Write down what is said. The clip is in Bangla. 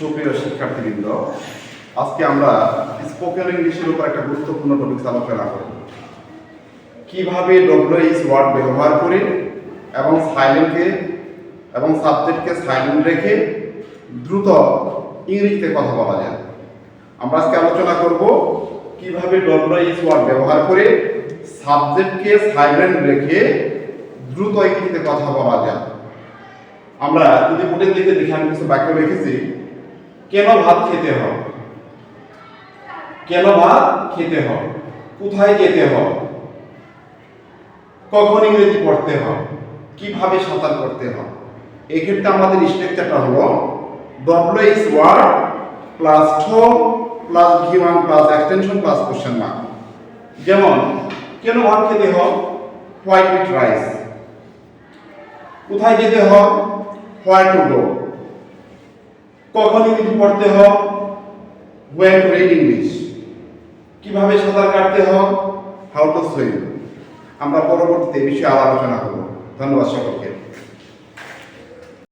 সুপ্রিয় শিক্ষার্থীবৃন্দ, আজকে আমরা স্পোকেন ইংলিশের উপর একটা গুরুত্বপূর্ণ টপিক আলোচনা করব। কীভাবে ডব্লিউএইচ ওয়ার্ড ব্যবহার করে এবং সাইলেন্টকে এবং সাবজেক্টকে সাইলেন্ট রেখে দ্রুত ইংরেজিতে কথা বলা যায়। আমরা আজকে আলোচনা করব কীভাবে ডব্লিউএইচ ওয়ার্ড ব্যবহার করে সাবজেক্টকে সাইলেন্ট রেখে দ্রুত ইংরেজিতে কথা বলা যায়। আমরা যদি বোর্ডের দিকে দেখি, আমি কিছু বাক্য লিখেছি। কেন ভাত খেতে হয়? কেন ভাত খেতে হয়? কোথায় যেতে হয়? কখন ইংরেজি পড়তে হয়? কীভাবে সাঁতার করতে হয়? এই ক্ষেত্রে আমাদের স্ট্রাকচারটা হলো WH word plus ঠো plus V one plus extension plus question mark যেমন, কেন ভাত খেতে হয়? হোয়াইট উইথ রাইস কোথায় যেতে হয়? হোয়াই টু কখন ইংরেজি পড়তে হোক ওয়েন রিড ইংলিশ কীভাবে সাঁতার কাটতে হোক হাউ টু সুইম আমরা পরবর্তীতে বিষয়ে আলোচনা করব। ধন্যবাদ সকলকে।